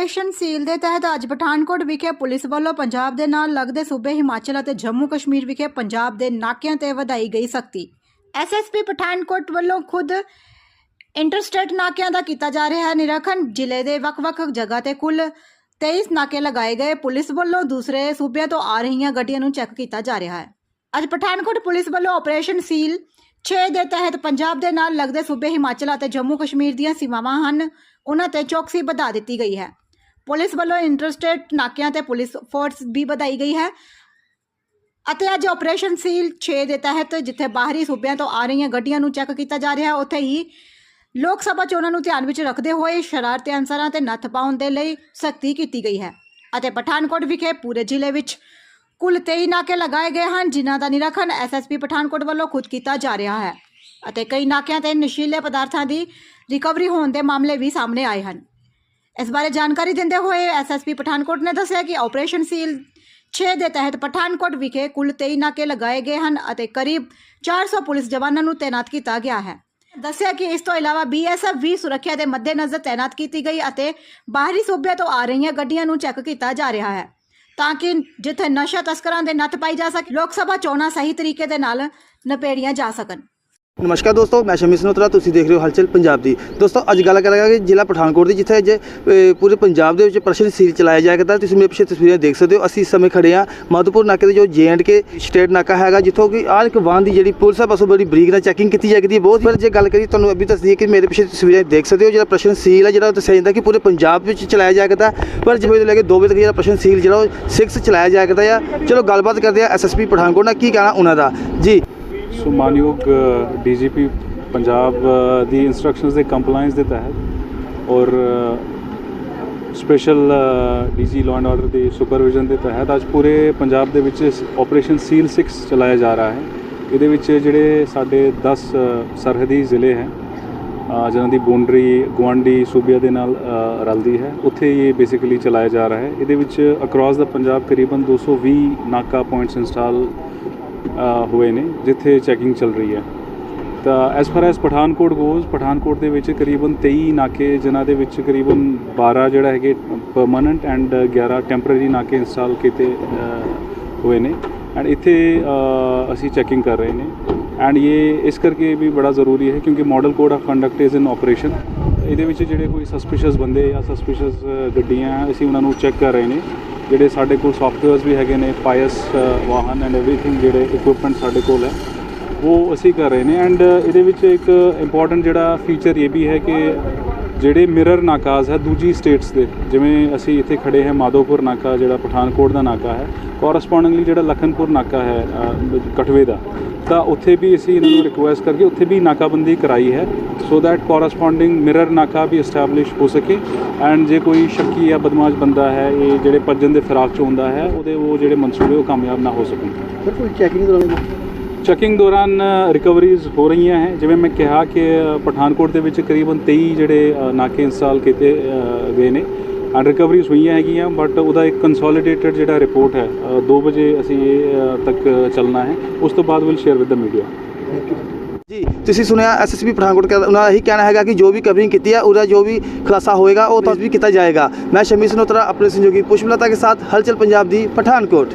Operation ਸੀਲ ਦੇ ਤਹਿਤ ਅੱਜ ਪਠਾਨਕੋਟ ਵਿਖੇ ਪੁਲਿਸ ਵੱਲੋਂ ਪੰਜਾਬ ਦੇ ਨਾਲ ਲੱਗਦੇ ਸੂਬੇ ਹਿਮਾਚਲ ਅਤੇ ਜੰਮੂ ਕਸ਼ਮੀਰ ਵਿਖੇ ਪੰਜਾਬ ਦੇ ਨਾਕਿਆਂ ਤੇ ਵਧਾਈ ਗਈ ਸਖਤੀ। ਐਸਐਸਪੀ ਪਠਾਨਕੋਟ ਵੱਲੋਂ ਖੁਦ ਇੰਟਰਸਟੇਟ ਨਾਕਿਆਂ ਦਾ ਕੀਤਾ ਜਾ ਰਿਹਾ ਹੈ ਨਿਰੀਖਣ। ਜ਼ਿਲ੍ਹੇ ਦੇ ਵੱਖ-ਵੱਖ ਜਗ੍ਹਾ ਤੇ ਕੁੱਲ 23 ਨਾਕੇ ਲਗਾਏ ਗਏ। ਪੁਲਿਸ ਵੱਲੋਂ ਦੂਸਰੇ ਸੂਬਿਆਂ ਤੋਂ ਆ ਰਹੀਆਂ ਗੱਡੀਆਂ ਨੂੰ ਚੈੱਕ ਕੀਤਾ ਜਾ ਰਿਹਾ ਹੈ। ਅੱਜ ਪਠਾਨਕੋਟ ਪੁਲਿਸ ਵੱਲੋਂ ਆਪਰੇਸ਼ਨ ਸੀਲ 6 ਦੇ ਤਹਿਤ ਪੰਜਾਬ ਦੇ ਨਾਲ ਲੱਗਦੇ ਸੂਬੇ ਹਿਮਾਚਲ ਅਤੇ ਜੰਮੂ ਕਸ਼ਮੀਰ ਦੀਆਂ ਸੀਮਾਵਾਂ ਹਨ। ਉਹਨਾਂ ਤੇ ਚੌਕਸੀ ਵਧਾ ਦਿੱਤੀ ਗਈ ਹੈ। ਪੁਲਿਸ ਵੱਲੋਂ ਇੰਟਰਸਟੇਟ ਨਾਕਿਆਂ ਤੇ ਪੁਲਿਸ ਫੋਰਸ ਵੀ ਵਧਾਈ ਗਈ ਹੈ। ਅਤੇ ਅੱਜ ਆਪਰੇਸ਼ਨ ਸੀਲ 6 ਦੇ ਤਹਿਤ ਜਿੱਥੇ ਬਾਹਰੀ ਸੂਬਿਆਂ ਤੋਂ ਆ ਰਹੀਆਂ ਗੱਡੀਆਂ ਨੂੰ ਚੈੱਕ ਕੀਤਾ ਜਾ ਰਿਹਾ, ਉੱਥੇ ਹੀ ਲੋਕ ਸਭਾ ਚੋਣਾਂ ਨੂੰ ਧਿਆਨ ਵਿੱਚ ਰੱਖਦੇ ਹੋਏ ਸ਼ਰਾਰਤੀ ਅਨਸਰਾਂ ਤੇ ਨੱਥ ਪਾਉਣ ਦੇ ਲਈ ਸਖਤੀ ਕੀਤੀ ਗਈ ਹੈ। ਅਤੇ ਪਠਾਨਕੋਟ ਵਿਖੇ ਪੂਰੇ ਜ਼ਿਲ੍ਹੇ ਵਿੱਚ ਕੁੱਲ 23 ਨਾਕੇ ਲਗਾਏ ਗਏ ਹਨ, ਜਿਨ੍ਹਾਂ ਦਾ ਨਿਰੀਖਣ ਐਸਐਸਪੀ ਪਠਾਨਕੋਟ ਵੱਲੋਂ ਖੁਦ ਕੀਤਾ ਜਾ ਰਿਹਾ ਹੈ। ਅਤੇ ਕਈ ਨਾਕਿਆਂ ਤੇ ਨਸ਼ੀਲੇ ਪਦਾਰਥਾਂ ਦੀ ਰਿਕਵਰੀ ਹੋਣ ਦੇ ਮਾਮਲੇ ਵੀ ਸਾਹਮਣੇ ਆਏ ਹਨ। ਇਸ ਬਾਰੇ ਜਾਣਕਾਰੀ ਦਿੰਦੇ ਹੋਏ ਐਸਐਸਪੀ ਪਠਾਨਕੋਟ ਨੇ ਦੱਸਿਆ ਕਿ ਆਪਰੇਸ਼ਨ ਸੀਲ 6 ਦੇ ਤਹਿਤ ਪਠਾਨਕੋਟ ਵਿਖੇ ਕੁੱਲ 23 ਨਾਕੇ ਲਗਾਏ ਗਏ ਹਨ ਅਤੇ ਕਰੀਬ 400 ਪੁਲਿਸ ਜਵਾਨਾਂ ਨੂੰ ਤਾਇਨਾਤ ਕੀਤਾ ਗਿਆ ਹੈ। ਦੱਸਿਆ ਕਿ ਇਸ ਤੋਂ ਇਲਾਵਾ ਬੀਐਸਐਫ ਵੀ ਸੁਰੱਖਿਆ ਦੇ ਮੱਦੇਨਜ਼ਰ ਤਾਇਨਾਤ ਕੀਤੀ ਗਈ ਅਤੇ ਬਾਹਰੀ ਸੂਬਿਆਂ ਤੋਂ ਆ ਰਹੀਆਂ ਗੱਡੀਆਂ ਨੂੰ ਚੈੱਕ ਕੀਤਾ ਜਾ ਰਿਹਾ ਹੈ ਤਾਂ ਕਿ ਜਿੱਥੇ ਨਸ਼ਾ ਤਸਕਰਾਂ ਦੇ ਨੱਥ ਪਾਈ ਜਾ ਸਕੇ, ਲੋਕ ਸਭਾ ਚੋਣਾਂ ਸਹੀ ਤਰੀਕੇ ਦੇ ਨਾਲ ਨਪੇੜੀਆਂ ਜਾ ਸਕਣ। ਨਮਸਕਾਰ ਦੋਸਤੋ, ਮੈਂ ਸ਼ਮੀ ਸਨੋਤਰਾ, ਤੁਸੀਂ ਦੇਖ ਰਹੇ ਹੋ ਹਲਚਲ ਪੰਜਾਬ ਦੀ। ਦੋਸਤੋ, ਅੱਜ ਗੱਲ ਕਰਾਂਗੇ ਜ਼ਿਲ੍ਹਾ ਪਠਾਨਕੋਟ ਦੀ, ਜਿੱਥੇ ਅੱਜ ਪੂਰੇ ਪੰਜਾਬ ਦੇ ਵਿੱਚ ਪ੍ਰਸ਼ਨ ਸੀਲ ਚਲਾਇਆ ਜਾਏਗਾ ਤਾਂ ਤੁਸੀਂ ਮੇਰੇ ਪਿੱਛੇ ਤਸਵੀਰਾਂ ਦੇਖ ਸਕਦੇ ਹੋ। ਅਸੀਂ ਇਸ ਸਮੇਂ ਖੜੇ ਹਾਂ ਮਾਧੋਪੁਰ ਨਾਕੇ ਦੇ ਜੋ ਕੇ ਸਟੇਟ ਨਾਕਾ ਹੈਗਾ, ਜਿੱਥੋਂ ਕਿ ਆਹ ਇੱਕ ਵਾਹਨ ਦੀ ਜਿਹੜੀ ਪੁਲਿਸ ਆ, ਪਾਸੋਂ ਬੜੀ ਬਰੀਕ ਨਾਲ ਚੈਕਿੰਗ ਕੀਤੀ ਜਾਂਦੀ ਹੈ। ਬਹੁਤ ਵਾਰ ਜੇ ਗੱਲ ਕਰੀ ਤੁਹਾਨੂੰ ਅਭੀ ਦੱਸਦੀ ਹੈ ਕਿ ਮੇਰੇ ਪਿੱਛੇ ਤਸਵੀਰਾਂ ਦੇਖ ਸਕਦੇ ਹੋ। ਜਿਹੜਾ ਪ੍ਰਸ਼ਨ ਸੀਲ ਹੈ ਜਿਹੜਾ ਉਹ ਦੱਸਿਆ ਜਾਂਦਾ ਕਿ ਪੂਰੇ ਪੰਜਾਬ ਵਿੱਚ ਚਲਾਇਆ ਜਾਏਗਾ ਤਾਂ ਪਰ ਜਿਵੇਂ ਤੋਂ ਲੈ ਕੇ 2 ਵਜੇ ਤੱਕ ਜਿਹੜਾ ਪ੍ਰਸ਼ਨ ਸੀਲ ਜਿਹੜਾ ਉਹ 6 ਚਲਾਇਆ ਜਾਏਗਾ ਆ। ਚਲੋ, ਗੱਲਬਾਤ ਕਰਦੇ ਆ ਐਸਐਸਪੀ ਪਠਾਨਕੋਟ ਨਾਲ। ਕੀ ਕਹਿਣਾ ਉਹਨਾਂ ਦਾ? ਜੀ। ਸੋ ਮਾਨਯੋਗ ਡੀਜੀਪੀ ਪੰਜਾਬ ਦੀ ਇਨਸਟਰਕਸ਼ਨਸ ਦੇ ਕੰਪਲਾਈਂਸ ਦੇ ਤਹਿਤ ਔਰ special DG law and order ਦੇ ਸੁਪਰਵਿਜ਼ਨ ਦੇ ਤਹਿਤ ਅੱਜ ਪੂਰੇ ਪੰਜਾਬ ਦੇ ਵਿੱਚ ਆਪਰੇਸ਼ਨ ਸੀਲ 6 ਚਲਾਇਆ ਜਾ ਰਿਹਾ ਹੈ। ਇਹਦੇ ਵਿੱਚ ਜਿਹੜੇ ਸਾਡੇ 10 ਸਰਹਦੀ ਜ਼ਿਲ੍ਹੇ ਹੈ ਜਿਨ੍ਹਾਂ ਦੀ ਬਾਉਂਡਰੀ ਗੁਆਂਢੀ ਸੂਬਿਆਂ ਦੇ ਨਾਲ ਰਲਦੀ ਹੈ, ਉੱਥੇ ਇਹ ਬੇਸਿਕਲੀ ਚਲਾਇਆ ਜਾ ਰਿਹਾ ਹੈ। ਇਹਦੇ ਵਿੱਚ ਅਕ੍ਰੋਸ ਦਾ ਪੰਜਾਬ ਕਰੀਬਨ 220 ਨਾਕਾ ਪੁਆਇੰਟਸ ਇੰਸਟਾਲ ਹੋਏ ਨੇ, ਜਿੱਥੇ ਚੈਕਿੰਗ ਚੱਲ ਰਹੀ ਹੈ। ਤਾਂ S for S Pathankot goes Pathankot ਦੇ ਵਿੱਚ ਕਰੀਬਨ 23 ਨਾਕੇ, ਜਿਨ੍ਹਾਂ ਦੇ ਵਿੱਚ ਕਰੀਬਨ 12 ਜਿਹੜਾ ਹੈਗੇ ਪਰਮਨੈਂਟ ਐਂਡ 11 ਟੈਂਪਰੇਰੀ ਨਾਕੇ ਇੰਸਟਾਲ ਕੀਤੇ ਹੋਏ ਨੇ। ਐਂਡ ਇੱਥੇ ਅਸੀਂ ਚੈਕਿੰਗ ਕਰ ਰਹੇ ਨੇ। ਐਂਡ ਇਹ, ਇਸ ਕਰਕੇ ਵੀ ਬੜਾ ਜ਼ਰੂਰੀ ਹੈ, ਕਿਉਂਕਿ model code of conduct is in operation ਇਹਦੇ ਵਿੱਚ ਜਿਹੜੇ ਕੋਈ ਸਸਪੀਸ਼ੀਅਸ ਬੰਦੇ ਜਾਂ ਸਸਪੀਸ਼ੀਅਸ ਗੱਡੀਆਂ ਅਸੀਂ ਉਹਨਾਂ ਨੂੰ ਚੈੱਕ ਕਰ ਰਹੇ ਨੇ। ਜਿਹੜੇ ਸਾਡੇ ਕੋਲ ਸੌਫਟਵੇਅਰਸ ਵੀ ਹੈਗੇ ਨੇ ਪਾਇਸ ਵਾਹਨ ਐਂਡ ਐਵਰੀਥਿੰਗ ਜਿਹੜੇ ਇਕਵਿਪਮੈਂਟ ਸਾਡੇ ਕੋਲ ਹੈ ਉਹ ਅਸੀਂ ਕਰ ਰਹੇ ਨੇ। ਐਂਡ ਇਹਦੇ ਵਿੱਚ ਇੱਕ ਇੰਪੋਰਟੈਂਟ ਜਿਹੜਾ ਫੀਚਰ ਇਹ ਵੀ ਹੈ ਕਿ ਜਿਹੜੇ ਮਿਰਰ ਨਾਕਾਜ਼ ਹੈ ਦੂਜੀ ਸਟੇਟਸ ਦੇ ਜਿਵੇਂ ਅਸੀਂ ਇੱਥੇ ਖੜੇ ਹੈ ਮਾਧੋਪੁਰ ਨਾਕਾ ਜਿਹੜਾ ਪਠਾਨਕੋਟ ਦਾ ਨਾਕਾ ਹੈ ਕੋਰਸਪੋਂਡਿੰਗਲੀ ਜਿਹੜਾ ਲਖਨਪੁਰ ਨਾਕਾ ਹੈ ਅ, ਕਠਵੇ ਦਾ ਤਾਂ ਉੱਥੇ ਵੀ ਅਸੀਂ ਇਹਨਾਂ ਨੂੰ ਰਿਕੁਐਸਟ ਕਰਕੇ ਉੱਥੇ ਵੀ ਨਾਕਾਬੰਦੀ ਕਰਾਈ ਹੈ ਸੋ ਦੈਟ ਕੋਰਸਪੋਂਡਿੰਗ ਮਿਰਰ ਨਾਕਾ ਵੀ ਐਸਟੈਬਲਿਸ਼ ਹੋ ਸਕੇ। ਐਂਡ ਜੇ ਕੋਈ ਸ਼ੱਕੀ ਜਾਂ ਬਦਮਾਸ਼ ਬੰਦਾ ਹੈ ਇਹ ਜਿਹੜੇ ਭੱਜਣ ਦੇ ਫਿਰਾਕ ਚ ਹੁੰਦਾ ਹੈ ਉਹਦੇ ਉਹ ਜਿਹੜੇ ਮਨਸੂਬੇ ਉਹ ਕਾਮਯਾਬ ਨਾ ਹੋ ਸਕਣ। ਸਰ ਕੋਈ ਚੈਕਿੰਗ ਦੌਰਾਨ ਚੈਕਿੰਗ ਦੌਰਾਨ ਰਿਕਵਰੀਜ਼ ਹੋ ਰਹੀਆਂ ਹੈ। ਜਿਵੇਂ ਮੈਂ ਕਿਹਾ ਕਿ ਪਠਾਨਕੋਟ ਦੇ ਵਿੱਚ ਕਰੀਬਨ 23 ਜਿਹੜੇ ਨਾਕੇ ਇੰਸਟਾਲ ਕੀਤੇ ਗਏ ਨੇ। ਐਂਡ ਰਿਕਵਰੀਜ਼ ਹੋਈਆਂ ਹੈਗੀਆਂ ਬਟ ਉਹਦਾ ਇੱਕ ਕੰਸੋਲੀਡੇਟਡ ਜਿਹੜਾ ਰਿਪੋਰਟ ਹੈ 2 ਵਜੇ ਅਸੀਂ ਇਹ ਤੱਕ ਚੱਲਣਾ ਹੈ। ਉਸ ਤੋਂ ਬਾਅਦ will share with the media ਜੀ, ਤੁਸੀਂ ਸੁਣਿਆ ਐਸਐਸਪੀ ਪਠਾਨਕੋਟ ਦਾ ਉਹਨਾਂ ਦਾ ਇਹੀ ਕਹਿਣਾ ਹੈਗਾ ਕਿ ਜੋ ਵੀ ਕਵਰਿੰਗ ਕੀਤੀ ਹੈ ਉਹਦਾ ਜੋ ਵੀ ਖੁਲਾਸਾ ਹੋਏਗਾ, ਉਹ ਤਸਵੀਰ ਕੀਤਾ ਜਾਏਗਾ। ਮੈਂ ਸ਼ਮੀ ਸਨੋਤਰਾ, ਆਪਣੇ ਸੰਯੋਗੀ ਪੁਸ਼ਪਲਤਾ ਕੇ ਸਾਥ, ਹਲਚਲ ਪੰਜਾਬ ਦੀ ਪਠਾਨਕੋਟ।